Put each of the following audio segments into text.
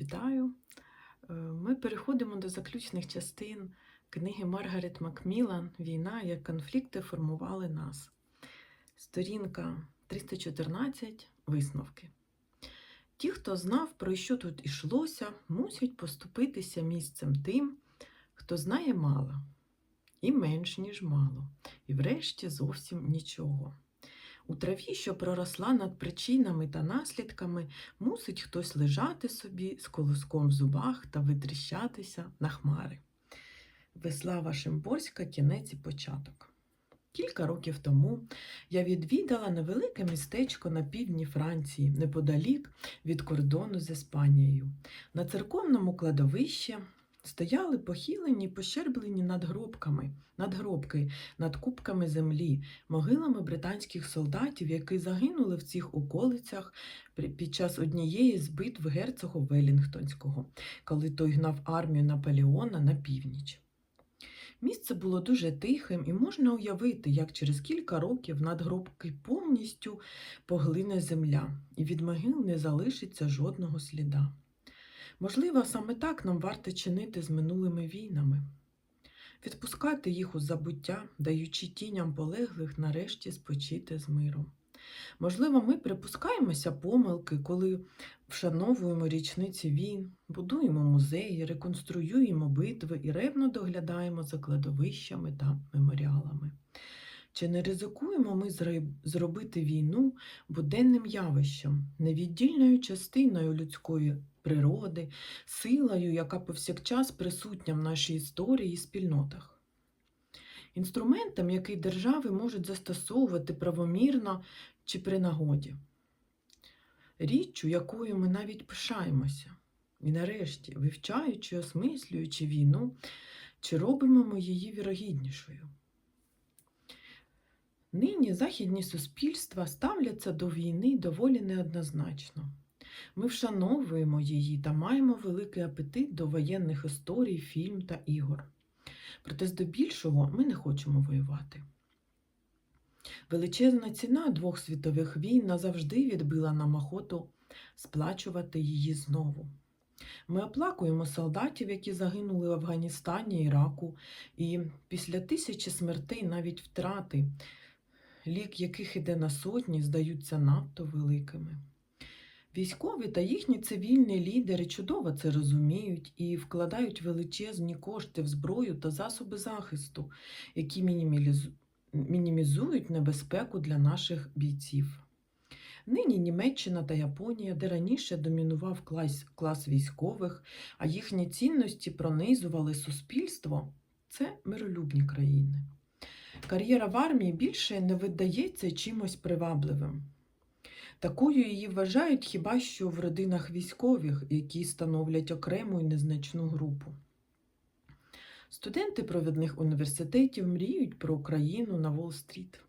Вітаю! Е, Ми переходимо до заключних частин книги Маргарет Макмілан Війна, як конфлікти формували нас. Сторінка 314. Висновки. Ті, хто знав, про що тут ішлося, мусять поступитися місцем тим, хто знає мало, і менш, ніж мало, і врешті зовсім нічого. У траві, що проросла над причинами та наслідками, мусить хтось лежати собі з колоском в зубах та витріщатися на хмари. Веслава Шимборська, кінець і початок. Кілька років тому я відвідала невелике містечко на півдні Франції, неподалік від кордону з Іспанією. На церковному кладовищі стояли похилені, пощерблені надгробками, надгробки над кубками землі, могилами британських солдатів, які загинули в цих околицях під час однієї з битв герцога Велінгтонського, коли той гнав армію Наполеона на північ. Місце було дуже тихим, і можна уявити, як через кілька років надгробки повністю поглине земля, і від могил не залишиться жодного сліда. Можливо, саме так нам варто чинити з минулими війнами, відпускати їх у забуття, даючи тіням полеглих нарешті спочити з миром. Можливо, ми припускаємося помилки, коли вшановуємо річниці війн, будуємо музеї, реконструюємо битви і ревно доглядаємо за кладовищами та меморіалами. Чи не ризикуємо ми зробити війну буденним явищем, невіддільною частиною людської природи, силою, яка повсякчас присутня в нашій історії і спільнотах? Інструментом, який держави можуть застосовувати правомірно чи при нагоді. Річчю, якою ми навіть пишаємося. І нарешті, вивчаючи, осмислюючи війну, чи робимо ми її вірогіднішою. Нині західні суспільства ставляться до війни доволі неоднозначно. Ми вшановуємо її та маємо великий апетит до воєнних історій, фільм та ігор. Проте здебільшого ми не хочемо воювати. Величезна ціна двох світових війн назавжди відбила нам охоту сплачувати її знову. Ми оплакуємо солдатів, які загинули в Афганістані, Іраку, і після тисячі смертей навіть втрати, лік яких іде на сотні, здаються надто великими. Військові та їхні цивільні лідери чудово це розуміють і вкладають величезні кошти в зброю та засоби захисту, які мінімізують небезпеку для наших бійців. Нині Німеччина та Японія, де раніше домінував клас, клас військових, а їхні цінності пронизували суспільство, це миролюбні країни. Кар'єра в армії більше не видається чимось привабливим. Такою її вважають хіба що в родинах військових, які становлять окрему і незначну групу. Студенти провідних університетів мріють про Україну на Уолл-стріт.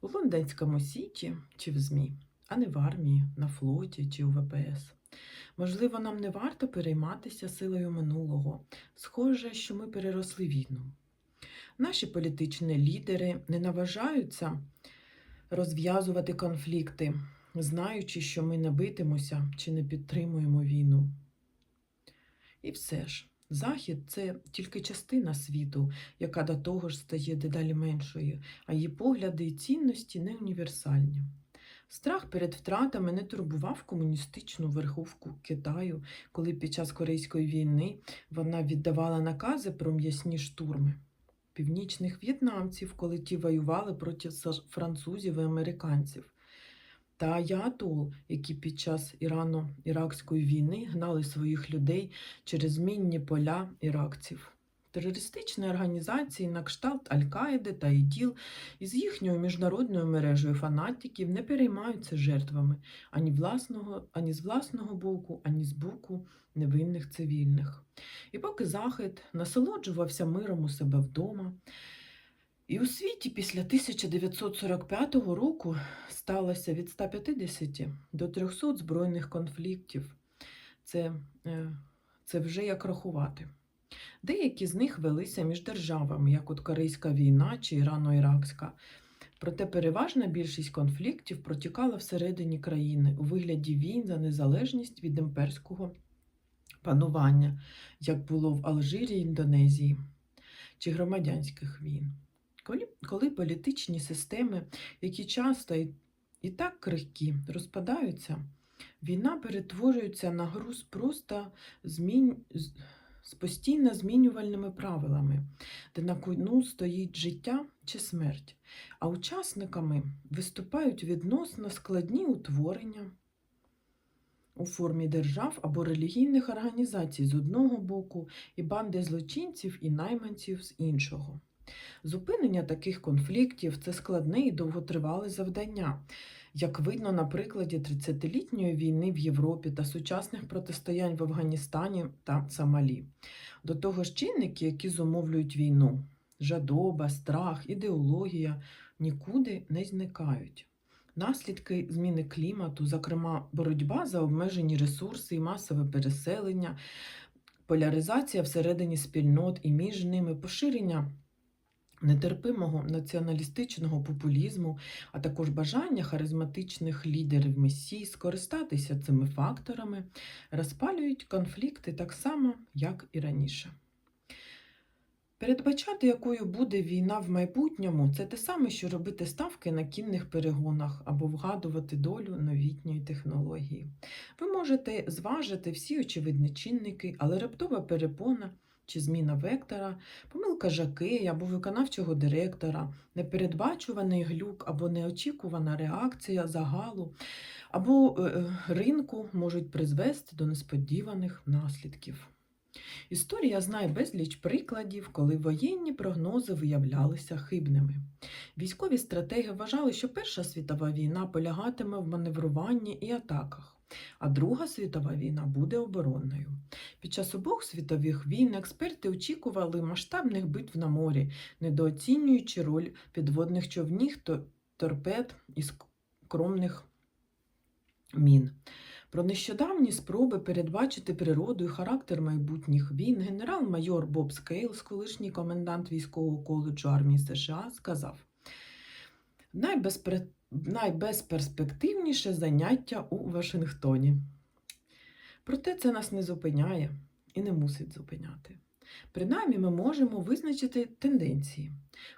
У лондонському сіті чи в ЗМІ, а не в армії, на флоті чи у ВПС. Можливо, нам не варто перейматися силою минулого. Схоже, що ми переросли війну. Наші політичні лідери не наважаються розв'язувати конфлікти, знаючи, що ми не битимося чи не підтримуємо війну. І все ж, Захід це тільки частина світу, яка до того ж стає дедалі меншою, а її погляди і цінності не універсальні. Страх перед втратами не турбував комуністичну верховку Китаю, коли під час Корейської війни вона віддавала накази про м'ясні штурми. Північних в'єтнамців, коли ті воювали проти французів і американців. Та аятол, які під час Ірано-Іракської війни гнали своїх людей через мінні поля іракців. Терористичні організації на кшталт Аль-Каїди та ІДІЛ із їхньою міжнародною мережею фанатиків не переймаються жертвами ані, власного, ані з власного боку, ані з боку невинних цивільних. І поки Захід насолоджувався миром у себе вдома, і у світі після 1945 року сталося від 150 до 300 збройних конфліктів. Це, е, це вже як рахувати. Деякі з них велися між державами, як от Корейська війна чи Ірано-Іракська. Проте переважна більшість конфліктів протікала всередині країни у вигляді війн за незалежність від імперського панування, як було в Алжирі, Індонезії чи громадянських війн. Коли, політичні системи, які часто і, так крихкі, розпадаються, війна перетворюється на гру з просто змін... з постійно змінювальними правилами, де на кону стоїть життя чи смерть, а учасниками виступають відносно складні утворення у формі держав або релігійних організацій з одного боку і банди злочинців і найманців з іншого. Зупинення таких конфліктів це складне і довготривале завдання, як видно на прикладі 30-літньої війни в Європі та сучасних протистоянь в Афганістані та Сомалі. До того ж, чинники, які зумовлюють війну жадоба, страх, ідеологія нікуди не зникають. Наслідки зміни клімату, зокрема боротьба за обмежені ресурси і масове переселення, поляризація всередині спільнот і між ними, поширення нетерпимого націоналістичного популізму, а також бажання харизматичних лідерів месій скористатися цими факторами, розпалюють конфлікти так само, як і раніше. Передбачати, якою буде війна в майбутньому, це те саме, що робити ставки на кінних перегонах або вгадувати долю новітньої технології. Ви можете зважити всі очевидні чинники, але раптова перепона чи зміна вектора, помилка жакея або виконавчого директора, непередбачуваний глюк або неочікувана реакція загалу або е, е, ринку можуть призвести до несподіваних наслідків. Історія знає безліч прикладів, коли воєнні прогнози виявлялися хибними. Військові стратеги вважали, що Перша світова війна полягатиме в маневруванні і атаках, а Друга світова війна буде оборонною. Під час обох світових війн експерти очікували масштабних битв на морі, недооцінюючи роль підводних човнів, то- торпед і скромних мін. Про нещодавні спроби передбачити природу і характер майбутніх війн генерал-майор Боб Скейлс, колишній комендант військового коледжу армії США, сказав: Найбезпре... найбезперспективніше заняття у Вашингтоні. Проте це нас не зупиняє і не мусить зупиняти. Принаймні, ми можемо визначити тенденції.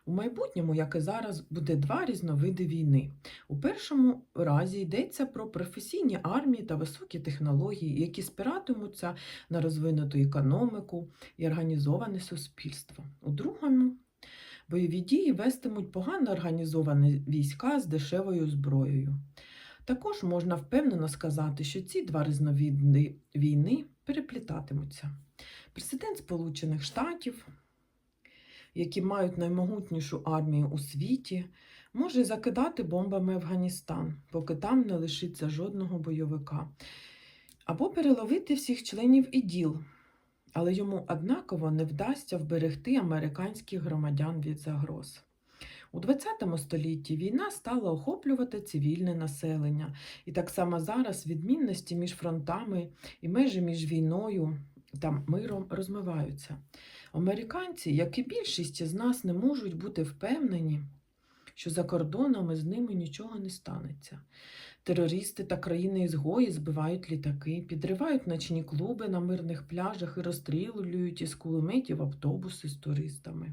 У майбутньому, як і зараз, буде два різновиди війни. У першому разі йдеться про професійні армії та високі технології, які спиратимуться на розвинуту економіку і організоване суспільство. У другому бойові дії вестимуть погано організовані війська з дешевою зброєю. Також можна впевнено сказати, що ці два різновиди війни переплітатимуться. Президент Сполучених Штатів, які мають наймогутнішу армію у світі, може закидати бомбами Афганістан, поки там не лишиться жодного бойовика, або переловити всіх членів іділ, але йому однаково не вдасться вберегти американських громадян від загроз. У ХХ столітті війна стала охоплювати цивільне населення, і так само зараз відмінності між фронтами і межі між війною та миром розмиваються. Американці, як і більшість з нас, не можуть бути впевнені, що за кордонами з ними нічого не станеться. Терористи та країни-ізгої збивають літаки, підривають ночні клуби на мирних пляжах і розстрілюють із кулеметів автобуси з туристами.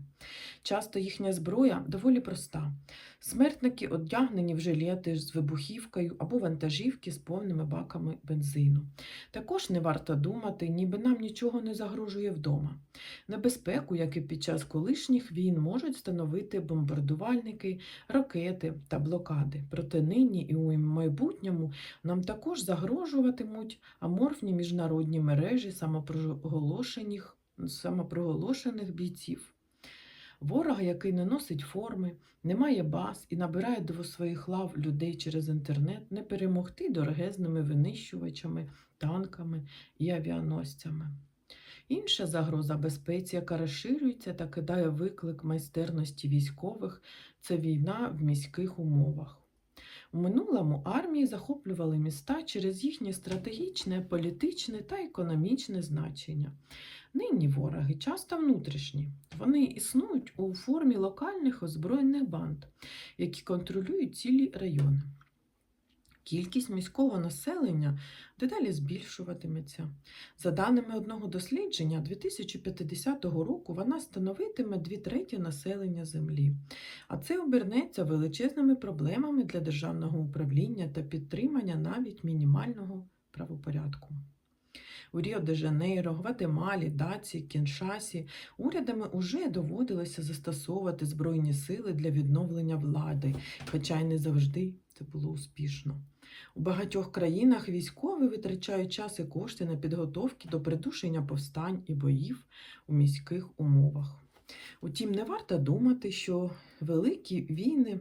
Часто їхня зброя доволі проста. Смертники одягнені в жилети з вибухівкою або вантажівки з повними баками бензину. Також не варто думати, ніби нам нічого не загрожує вдома. Небезпеку, як і під час колишніх війн, можуть становити бомбардувальники, ракети та блокади. Проте нині і у майбутньому нам також загрожуватимуть аморфні міжнародні мережі самопроголошених, самопроголошених бійців. Ворога, який не носить форми, не має баз і набирає до своїх лав людей через інтернет, не перемогти дорогезними винищувачами, танками і авіаносцями. Інша загроза безпеці, яка розширюється та кидає виклик майстерності військових, це війна в міських умовах. У минулому армії захоплювали міста через їхнє стратегічне, політичне та економічне значення. Нині вороги часто внутрішні. Вони існують у формі локальних озброєних банд, які контролюють цілі райони. Кількість міського населення дедалі збільшуватиметься. За даними одного дослідження, 2050 року вона становитиме дві треті населення Землі. А це обернеться величезними проблемами для державного управління та підтримання навіть мінімального правопорядку. У Ріо-де-Жанейро, Гватемалі, Даці, Кіншасі урядами уже доводилося застосовувати збройні сили для відновлення влади, хоча й не завжди це було успішно. У багатьох країнах військові витрачають час і кошти на підготовки до придушення повстань і боїв у міських умовах. Утім, не варто думати, що великі війни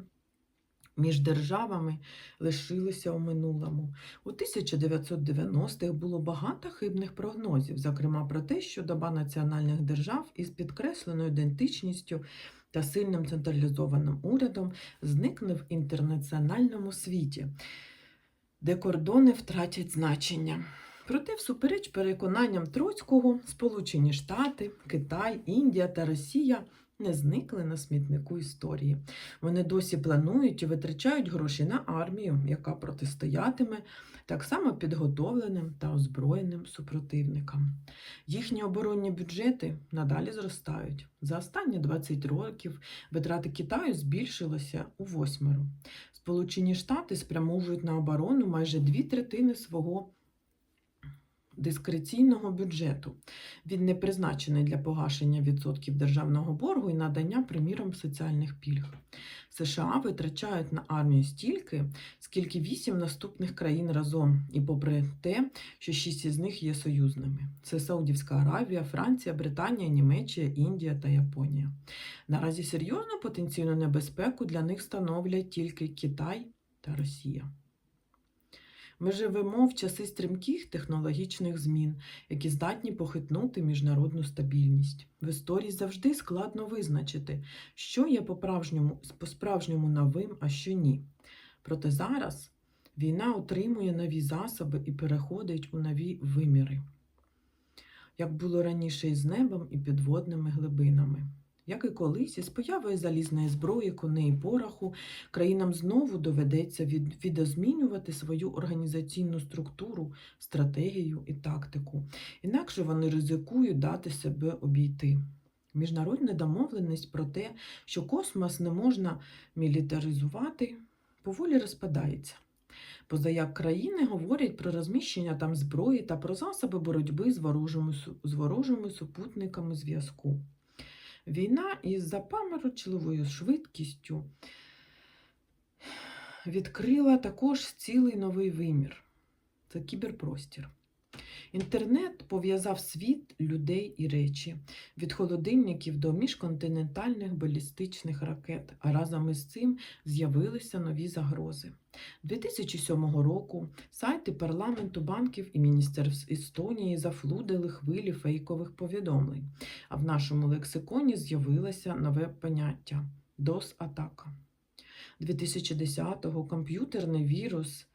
між державами лишилися у минулому. У 1990-х було багато хибних прогнозів, зокрема про те, що доба національних держав із підкресленою ідентичністю та сильним централізованим урядом зникне в інтернаціональному світі, де кордони втратять значення. Проте, всупереч переконанням Троцького, Сполучені Штати, Китай, Індія та Росія не зникли на смітнику історії. Вони досі планують і витрачають гроші на армію, яка протистоятиме так само підготовленим та озброєним супротивникам. Їхні оборонні бюджети надалі зростають. За останні 20 років витрати Китаю збільшилися у восьмеро. Сполучені Штати спрямовують на оборону майже дві третини свого дискреційного бюджету. Він не призначений для погашення відсотків державного боргу і надання, приміром, соціальних пільг. США витрачають на армію стільки, скільки вісім наступних країн разом, і попри те, що шість із них є союзними: це Саудівська Аравія, Франція, Британія, Німеччина, Індія та Японія. Наразі серйозну потенційну небезпеку для них становлять тільки Китай та Росія. Ми живемо в часи стрімких технологічних змін, які здатні похитнути міжнародну стабільність. В історії завжди складно визначити, що є по-справжньому, по-справжньому новим, а що ні. Проте зараз війна отримує нові засоби і переходить у нові виміри, як було раніше із небом і підводними глибинами. Як і колись, із появою залізної зброї, коней і пороху, країнам знову доведеться від, відозмінювати свою організаційну структуру, стратегію і тактику. Інакше вони ризикують дати себе обійти. Міжнародна домовленість про те, що космос не можна мілітаризувати, поволі розпадається. Позаяк країни говорять про розміщення там зброї та про засоби боротьби з ворожими, з ворожими супутниками зв'язку. Війна із запаморочливою швидкістю відкрила також цілий новий вимір це кіберпростір. Інтернет пов'язав світ, людей і речі від холодильників до міжконтинентальних балістичних ракет, а разом із цим з'явилися нові загрози. 2007 року сайти парламенту банків і міністерств Естонії зафлудили хвилі фейкових повідомлень, а в нашому лексиконі з'явилося нове поняття DOS-атака. 2010-го комп'ютерний вірус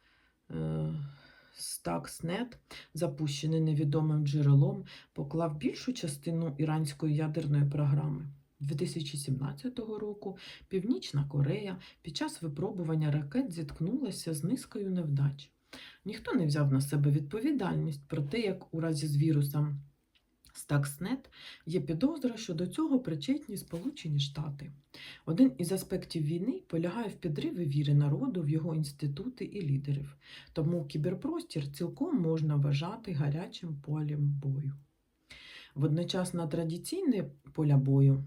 е, Stuxnet, запущений невідомим джерелом, поклав більшу частину іранської ядерної програми. 2017 року Північна Корея під час випробування ракет зіткнулася з низкою невдач. Ніхто не взяв на себе відповідальність про те, як у разі з вірусом Stuxnet є підозра, що до цього причетні Сполучені Штати. Один із аспектів війни полягає в підриві віри народу в його інститути і лідерів. Тому кіберпростір цілком можна вважати гарячим полем бою. Водночас на традиційне поля бою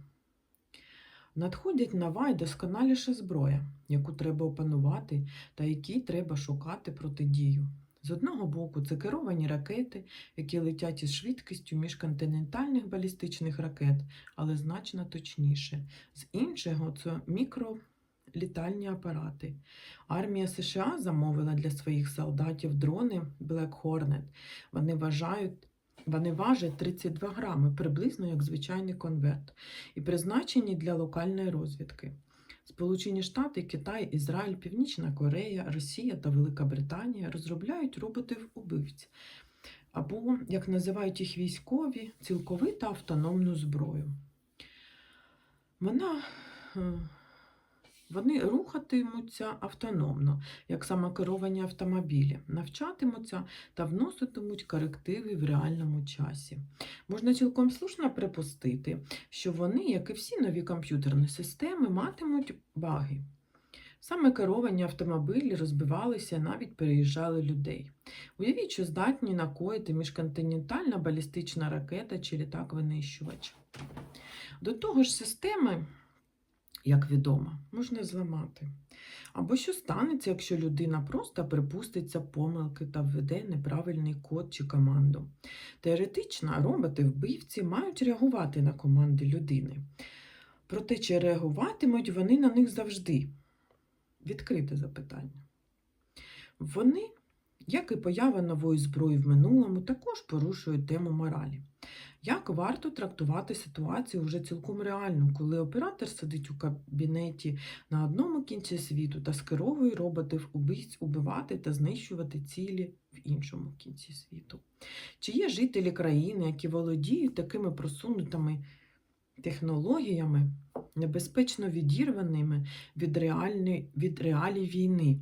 надходять нова і досконаліша зброя, яку треба опанувати та якій треба шукати протидію. З одного боку, це керовані ракети, які летять із швидкістю міжконтинентальних балістичних ракет, але значно точніше. З іншого, це мікролітальні апарати. Армія США замовила для своїх солдатів дрони Black Hornet. Вони вважають. Вони важать 32 грами, приблизно як звичайний конверт, і призначені для локальної розвідки. Сполучені Штати, Китай, Ізраїль, Північна Корея, Росія та Велика Британія розробляють роботів убивць, або, як називають їх військові, цілковиту автономну зброю. Вона е, Вони рухатимуться автономно, як самокеровані автомобілі, навчатимуться та вноситимуть корективи в реальному часі. Можна цілком слушно припустити, що вони, як і всі нові комп'ютерні системи, матимуть баги. Саме керовані автомобілі розбивалися і навіть переїжджали людей. Уявіть, що здатні накоїти міжконтинентальна балістична ракета чи літак-винищувач. До того ж, системи, як відомо, можна зламати. Або що станеться, якщо людина просто припуститься помилки та введе неправильний код чи команду. Теоретично роботи-вбивці мають реагувати на команди людини. Проте, чи реагуватимуть вони на них завжди? Відкрите запитання. Вони, як і поява нової зброї в минулому, також порушують тему моралі. Як варто трактувати ситуацію вже цілком реально, коли оператор сидить у кабінеті на одному кінці світу та скеровує роботів убивць убивати та знищувати цілі в іншому кінці світу? Чи є жителі країни, які володіють такими просунутими технологіями, небезпечно відірваними від, реальної, від реалій війни?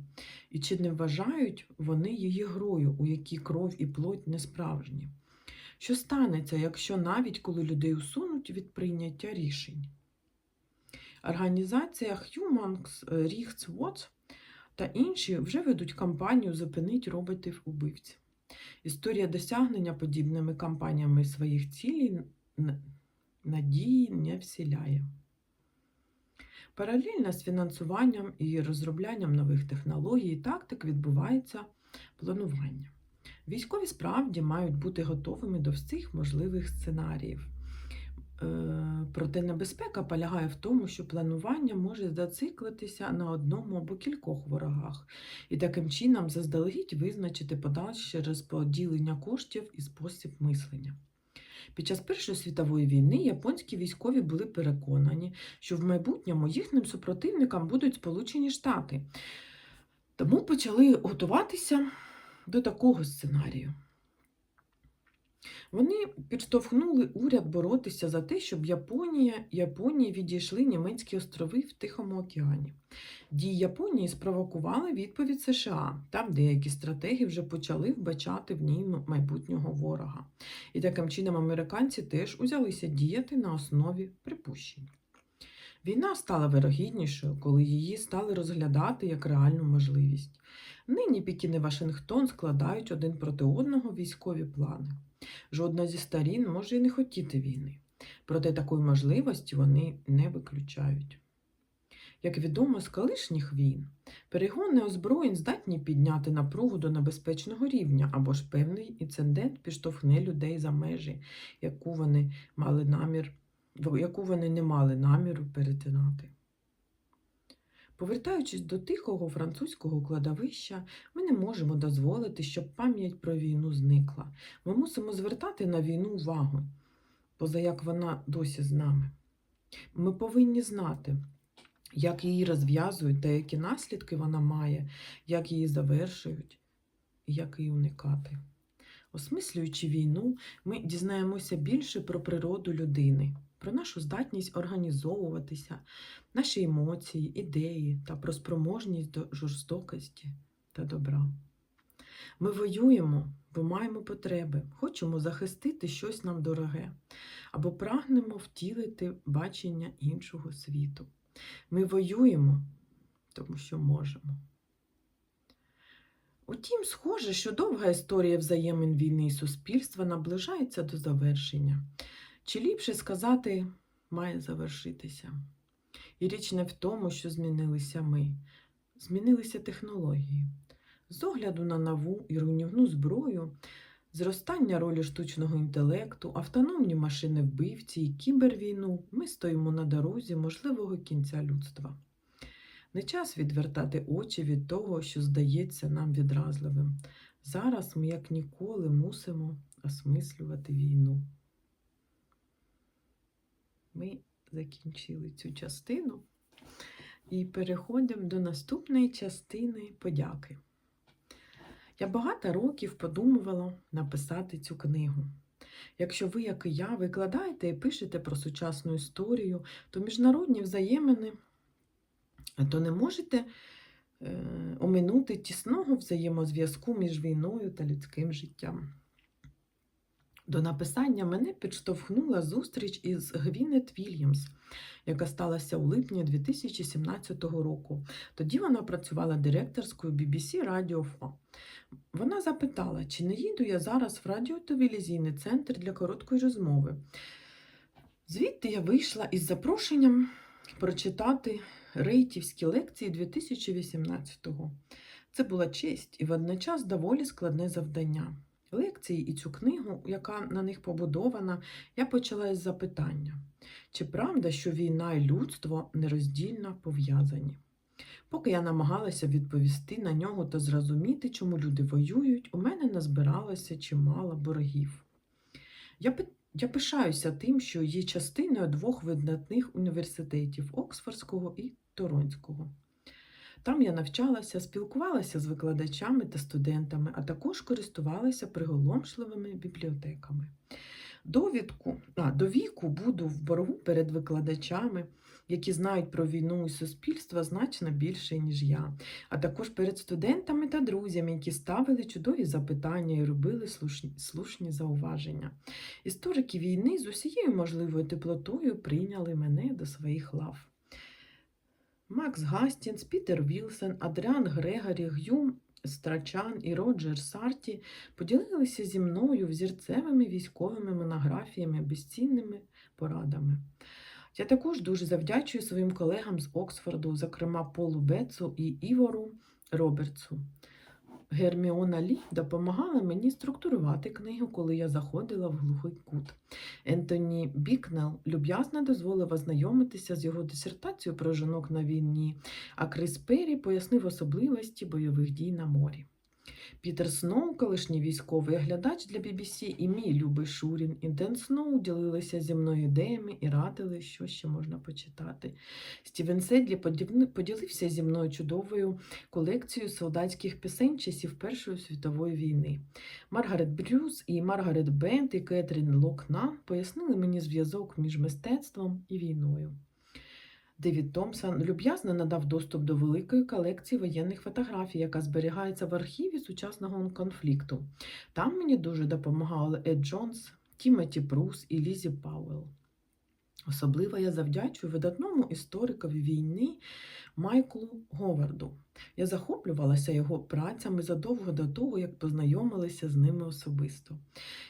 І чи не вважають вони її грою, у якій кров і плоть не справжні? Що станеться, якщо навіть коли людей усунуть від прийняття рішень? Організація Human Rights Watch та інші вже ведуть кампанію Зупинить роботів убивців. Історія досягнення подібними кампаніями своїх цілей надії не вселяє. Паралельно з фінансуванням і розроблянням нових технологій і тактик відбувається планування. Військові справді мають бути готовими до всіх можливих сценаріїв. Е, Проте небезпека полягає в тому, що планування може зациклитися на одному або кількох ворогах, і таким чином заздалегідь визначити подальше розподілення коштів і спосіб мислення. Під час Першої світової війни японські військові були переконані, що в майбутньому їхнім супротивникам будуть Сполучені Штати. Тому почали готуватися до такого сценарію. Вони підштовхнули уряд боротися за те, щоб Японія, Японії відійшли німецькі острови в Тихому океані. Дії Японії спровокували відповідь США. Там деякі стратеги вже почали вбачати в ній майбутнього ворога. І таким чином американці теж узялися діяти на основі припущень. Війна стала вирогіднішою, коли її стали розглядати як реальну можливість. Нині Пекін і Вашингтон складають один проти одного військові плани. Жодна зі сторін може і не хотіти війни, проте такої можливості вони не виключають. Як відомо з колишніх війн, перегони озброєнь здатні підняти напругу до небезпечного рівня або ж певний інцидент підштовхне людей за межі, яку вони мали намір, яку вони не мали наміру перетинати. Повертаючись до тихого французького кладовища, ми не можемо дозволити, щоб пам'ять про війну зникла. Ми мусимо звертати на війну увагу, поза як вона досі з нами. Ми повинні знати, як її розв'язують та які наслідки вона має, як її завершують і як її уникати. Осмислюючи війну, ми дізнаємося більше про природу людини, про нашу здатність організовуватися, наші емоції, ідеї та про спроможність до жорстокості та добра. Ми воюємо, бо маємо потреби, хочемо захистити щось нам дороге, або прагнемо втілити бачення іншого світу. Ми воюємо, тому що можемо. Утім, схоже, що довга історія взаємин війни і суспільства наближається до завершення. Чи ліпше сказати, має завершитися. І річ не в тому, що змінилися ми, змінилися технології. З огляду на нову і руйнівну зброю, зростання ролі штучного інтелекту, автономні машини вбивці і кібервійну ми стоїмо на дорозі можливого кінця людства. Не час відвертати очі від того, що здається нам відразливим. Зараз ми, як ніколи, мусимо осмислювати війну. Ми закінчили цю частину і переходимо до наступної частини подяки. Я багато років подумувала написати цю книгу. Якщо ви, як і я, викладаєте і пишете про сучасну історію, то міжнародні взаємини то не можете е, оминути тісного взаємозв'язку між війною та людським життям. До написання мене підштовхнула зустріч із Гвінет Вільямс, яка сталася у липні 2017 року. Тоді вона працювала директорською BBC Radio 4. Вона запитала, чи не їду я зараз в радіотелевізійний центр для короткої розмови. Звідти я вийшла із запрошенням прочитати рейтівські лекції 2018-го. Це була честь і водночас доволі складне завдання. Лекції і цю книгу, яка на них побудована, я почала із запитання: чи правда, що війна і людство нероздільно пов'язані? Поки я намагалася відповісти на нього та зрозуміти, чому люди воюють, у мене назбиралося чимало боргів. Я, пи- я пишаюся тим, що є частиною двох видатних університетів Оксфордського і Торонського. Там я навчалася, спілкувалася з викладачами та студентами, а також користувалася приголомшливими бібліотеками. Довідку, а, до віку буду в боргу перед викладачами, які знають про війну і суспільство значно більше, ніж я, а також перед студентами та друзями, які ставили чудові запитання і робили слушні, слушні зауваження. Історики війни з усією можливою теплотою прийняли мене до своїх лав. Макс Гастінс, Пітер Вілсон, Адріан Грегорі, Гюм Страчан і Роджер Сарті поділилися зі мною взірцевими військовими монографіями, безцінними порадами. Я також дуже завдячую своїм колегам з Оксфорду, зокрема Полу Бецу і Івору Робертсу. Герміона Лі допомагала мені структурувати книгу, коли я заходила в глухий кут. Ентоні Бікнел люб'язно дозволив ознайомитися з його дисертацією про жінок на війні, а Крис Перрі пояснив особливості бойових дій на морі. Пітер Сноу, колишній військовий оглядач для BBC, і мій любий Шурін, і Ден Сноу ділилися зі мною ідеями і радили, що ще можна почитати. Стівен Седлі поділився зі мною чудовою колекцією солдатських пісень часів Першої світової війни. Маргарет Брюс і Маргарет Бент і Кетрін Локна пояснили мені зв'язок між мистецтвом і війною. Девід Томпсон люб'язно надав доступ до великої колекції воєнних фотографій, яка зберігається в архіві сучасного конфлікту. Там мені дуже допомагали Ед Джонс, Тімоті Прус і Лізі Пауелл. Особливо я завдячую видатному історикові війни Майклу Говарду. Я захоплювалася його працями задовго до того, як познайомилася з ними особисто,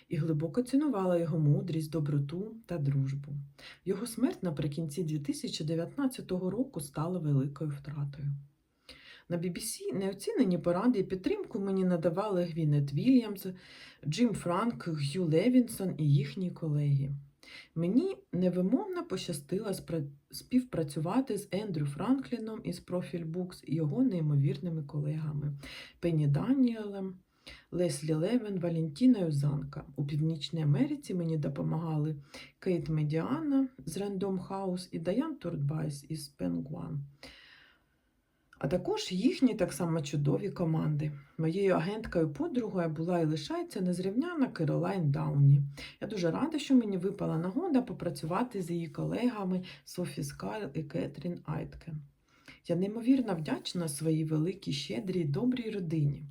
і глибоко цінувала його мудрість, доброту та дружбу. Його смерть наприкінці 2019 року стала великою втратою. На BBC неоцінені поради і підтримку мені надавали Гвінет Вільямс, Джим Франк, Г'ю Левінсон і їхні колеги. Мені невимовно пощастило співпрацювати з Ендрю Франкліном із Profile Books і його неймовірними колегами Пенні Даніелем, Леслі Левен, Валентіною Занка. У Північній Америці мені допомагали Кейт Медіана з Random House і Даян Турдбайс із Penguin. А також їхні так само чудові команди. Моєю агенткою подругою була і лишається незрівняна Керолайн Дауні. Я дуже рада, що мені випала нагода попрацювати з її колегами Софі Скайл і Кетрін Айткен. Я неймовірно вдячна своїй великій, щедрій, добрій родині.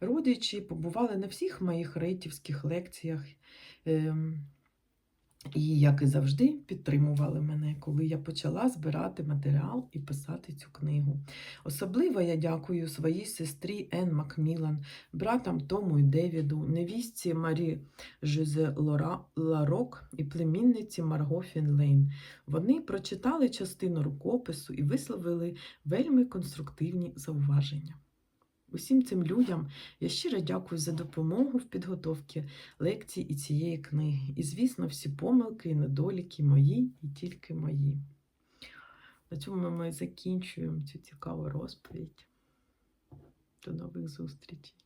Родичі побували на всіх моїх рейтівських лекціях. І, як і завжди, підтримували мене, коли я почала збирати матеріал і писати цю книгу. Особливо я дякую своїй сестрі Ен Макмілан, братам Тому і Девіду, невістці Марі Лора Ларок і племінниці Марго Фінлейн. Вони прочитали частину рукопису і висловили вельми конструктивні зауваження. Усім цим людям я щиро дякую за допомогу в підготовці лекцій і цієї книги. І, звісно, всі помилки і недоліки мої і тільки мої. На цьому ми закінчуємо цю цікаву розповідь. До нових зустрічей.